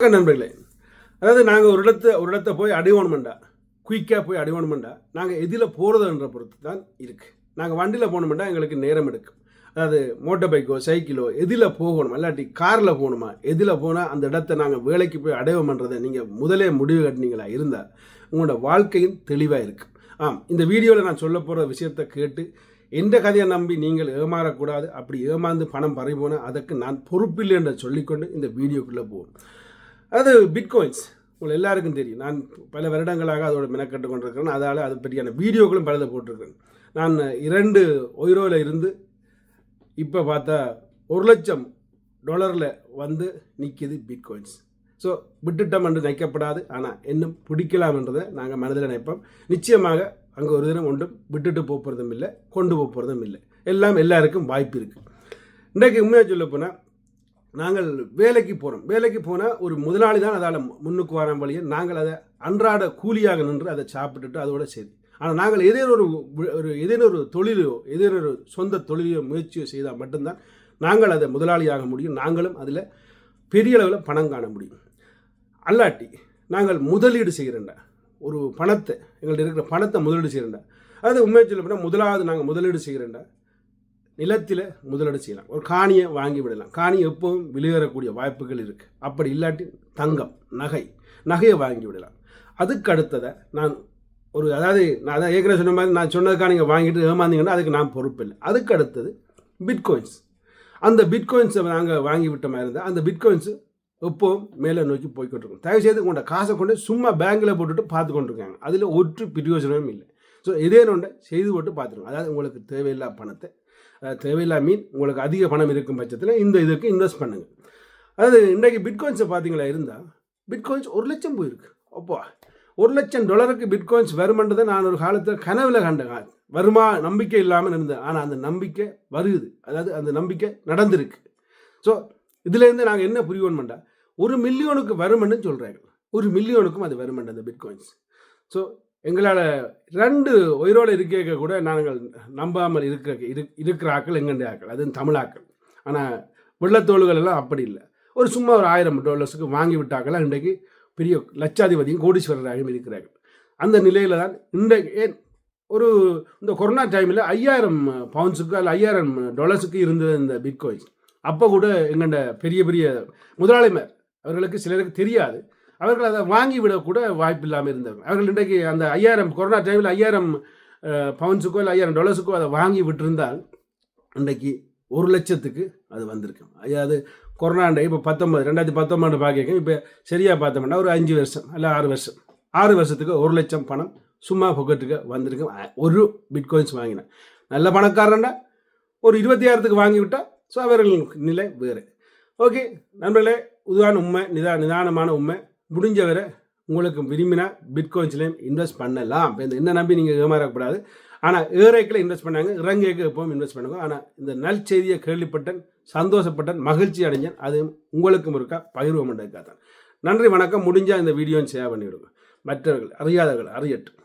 நண்பர்களே. அதாவது நாங்கள் ஒரு இடத்த ஒரு இடத்த போய் அடைவோணுமெண்டா குயிக்காக போய் அடைவோணுமெண்டா நாங்கள் எதில் போகிறதுன்ற பொறுத்து தான் இருக்குது நாங்கள் வண்டியில் போகணுமெண்டா எங்களுக்கு நேரம் எடுக்கும். அதாவது மோட்டார் பைக்கோ சைக்கிளோ எதில் போகணும் இல்லாட்டி காரில் போகணுமா எதில் போனால் அந்த இடத்த நாங்கள் வேலைக்கு போய் அடைவோம்ன்றதை நீங்கள் முதலே முடிவு கட்டினீங்களா இருந்தால் உங்களோட வாழ்க்கையும் தெளிவாக இருக்குது ஆம் இந்த வீடியோவில் நான் சொல்ல போகிற விஷயத்தை கேட்டு எந்த கதையை நம்பி நீங்கள் ஏமாறக்கூடாது அப்படி ஏமாந்து பணம் பறிபோனால் அதற்கு நான் பொறுப்பில்லை என்று சொல்லிக்கொண்டு இந்த வீடியோக்குள்ளே போவோம். அது பிட்காயின்ஸ் உங்கள் எல்லாருக்கும் தெரியும். நான் பல வருடங்களாக அதோட மெனக்கட்டு கொண்டிருக்கிறேன். அதால் அது பற்றியான வீடியோக்களும் பலதை போட்டிருக்கிறேன். நான் இரண்டு ஒயிரோவில் இருந்து இப்போ பார்த்தா ஒரு லட்சம் டாலரில் வந்து நிற்கிது பிட்காயின்ஸ் ஸோ விட்டுட்டம் என்று நினைக்கப்படாது. ஆனால் இன்னும் பிடிக்கலாம் என்றதை நாங்கள் மனதில் நினைப்போம். நிச்சயமாக அங்கே ஒரு தினம் ஒன்றும் விட்டுட்டு போகிறதும் இல்லை கொண்டு போகிறதும் இல்லை. எல்லாம் எல்லாருக்கும் வாய்ப்பு இருக்குது இன்றைக்கு உண்மையாக சொல்ல போனால் நாங்கள் வேலைக்கு போகிறோம் வேலைக்கு போனால் ஒரு முதலாளி தான் அதால் முன்னுக்கு வர வழியை நாங்கள் அதை அன்றாட கூலியாக நின்று அதை சாப்பிட்டுட்டு அதோட சரி ஆனால் நாங்கள் ஏதேனும் ஒரு ஒரு ஏதேனும் ஒரு தொழிலையோ ஏதேனும் ஒரு சொந்த தொழிலையோ முயற்சியோ செய்தால் மட்டும்தான் நாங்கள் அதை முதலாளியாக முடியும். நாங்களும் அதில் பெரிய அளவில் பணம் காண முடியும். அல்லாட்டி நாங்கள் முதலீடு செய்கிறேன்டா. ஒரு பணத்தை எங்கள்கிட்ட இருக்கிற பணத்தை முதலீடு செய்கிறேன்டா. அது உண்மையை சொல்ல போனால் முதலாவது நாங்கள் முதலீடு செய்கிறேன்டா. நிலத்தில் முதலீடு செய்யலாம். ஒரு காணியை வாங்கி விடலாம். காணி எப்பவும் வெளியேறக்கூடிய வாய்ப்புகள் இருக்குது அப்படி இல்லாட்டி தங்கம் நகை நகையை வாங்கி விடலாம். அதுக்கு அடுத்ததை நான் ஒரு அதாவது நான் அதான் ஏற்கனவே சொன்ன மாதிரி நான் சொன்னதுக்காக நீங்கள் வாங்கிட்டு ஏமாந்தீங்கன்னா அதுக்கு நான் பொறுப்பு இல்லை. அதுக்கு அடுத்தது பிட்காயின்ஸ் அந்த பிட்காயின்ஸை நாங்கள் வாங்கி விட்ட மாதிரி இருந்தால் அந்த பிட்காயின்ஸு எப்போவும் மேலே நோக்கி போய்கொண்டிருக்கும். தயவு செய்து கொண்ட காசை கொண்டு சும்மா பேங்கில் போட்டுட்டு பார்த்து கொண்டிருக்காங்க. அதில் ஒற்று பிரயோஜனமும் இல்லை. ஸோ இதே ஒன்றை செய்து போட்டு பார்த்துருக்கோம் அதாவது உங்களுக்கு தேவையில்லா பணத்தை தேவையில்லா மீன் உங்களுக்கு அதிக பணம் இருக்கும் பட்சத்தில் இந்த இதுக்கு இன்வெஸ்ட் பண்ணுங்கள் அதாவது இன்றைக்கு பிட்காயின்ஸை பார்த்தீங்களா இருந்தால் பிட்காயின்ஸ் ஒரு லட்சம் போயிருக்கு. அப்போ ஒரு லட்சம் டாலருக்கு பிட்காயின்ஸ் வருமன்றதை நான் ஒரு காலத்தில் கனவில் கண்டேன். வருமா நம்பிக்கை இல்லாமல் இருந்தேன். ஆனால் அந்த நம்பிக்கை வருகுது அதாவது அந்த நம்பிக்கை நடந்திருக்கு. ஸோ இதுலேருந்து நாங்கள் என்ன புரியணுமெண்டா ஒரு மில்லியனுக்கு வருமென்னு சொல்கிறாங்க ஒரு மில்லியனுக்கும் அது வருமெண்ட் அந்த பிட்காயின்ஸ் ஸோ எங்களால் ரெண்டு உயிரோடு இருக்க கூட நாங்கள் நம்பாமல் இருக்க இரு இருக்கிற ஆக்கள் எங்கெண்ட ஆக்கள்? அது தமிழாக்கள் ஆனால் வெள்ளத்தோள்கள் எல்லாம் அப்படி இல்லை. ஒரு சும்மா ஒரு ஆயிரம் டாலர்ஸுக்கு வாங்கி விட்டாக்கள் இன்றைக்கு பெரிய லட்சாதிபதியும் கோடீஸ்வரராகவும் இருக்கிறார்கள். அந்த நிலையில் தான் இன்றைக்கு ஏன் ஒரு இந்த கொரோனா டைமில் ஐயாயிரம் பவுன்ஸுக்கு அல்ல ஐயாயிரம் டாலர்ஸுக்கு இருந்தது இந்த பிட்காயின்ஸ். அப்போ கூட எங்கள்கிட்ட பெரிய பெரிய முதலாளிமார் அவர்களுக்கு சிலருக்கு தெரியாது. அவர்கள் அதை வாங்கி விடக்கூட வாய்ப்பு இல்லாமல் இருந்தாங்க அவர்கள் இன்றைக்கு அந்த ஐயாயிரம் கொரோனா டைமில் ஐயாயிரம் பவுன்ஸுக்கோ இல்லை ஐயாயிரம் டாலர்ஸுக்கோ அதை வாங்கி விட்டிருந்தால் இன்றைக்கு ஒரு லட்சத்துக்கு அது வந்திருக்கும். அதாவது கொரோனா இப்போ பத்தொம்பது ரெண்டாயிரத்தி பத்தொம்பது பார்க்க இப்போ சரியாக பார்த்தோம்னா ஒரு அஞ்சு வருஷம் இல்லை ஆறு வருஷம். ஆறு வருஷத்துக்கு ஒரு லட்சம் பணம் சும்மா பொக்கெட்டுக்கு வந்திருக்கு ஒரு பிட்காயின்ஸ் வாங்கினேன் நல்ல பணக்காரன்டா ஒரு இருபத்தி ஆயிரத்துக்கு வாங்கி விட்டால் ஸோ அவர்கள் நிலை வேறு. ஓகே நண்பர்களே உதான உண்மை நிதா நிதானமான உண்மை. முடிஞ்சவரை உங்களுக்கு விரும்பினா பிட்காயின்ஸ்லேயும் இன்வெஸ்ட் பண்ணலாம். இப்போ இந்த என்ன நம்பி நீங்கள் ஏமாறக்கூடாது. ஆனால் ஏறைக்கில் இன்வெஸ்ட் பண்ணாங்க இறங்கேக்கு எப்பவும் இன்வெஸ்ட் பண்ணுங்க. ஆனால் இந்த நல் செய்தியை கேள்விப்பட்டேன் சந்தோஷப்பட்டேன் மகிழ்ச்சி அடைஞ்சேன் அது உங்களுக்கும் இருக்கா? பகிர்வம் தான் நன்றி வணக்கம். முடிஞ்சால் இந்த வீடியோன்னு ஷேர் பண்ணிவிடுங்க. மற்றவர்கள் அறியாதவர்கள் அறியட்டும்.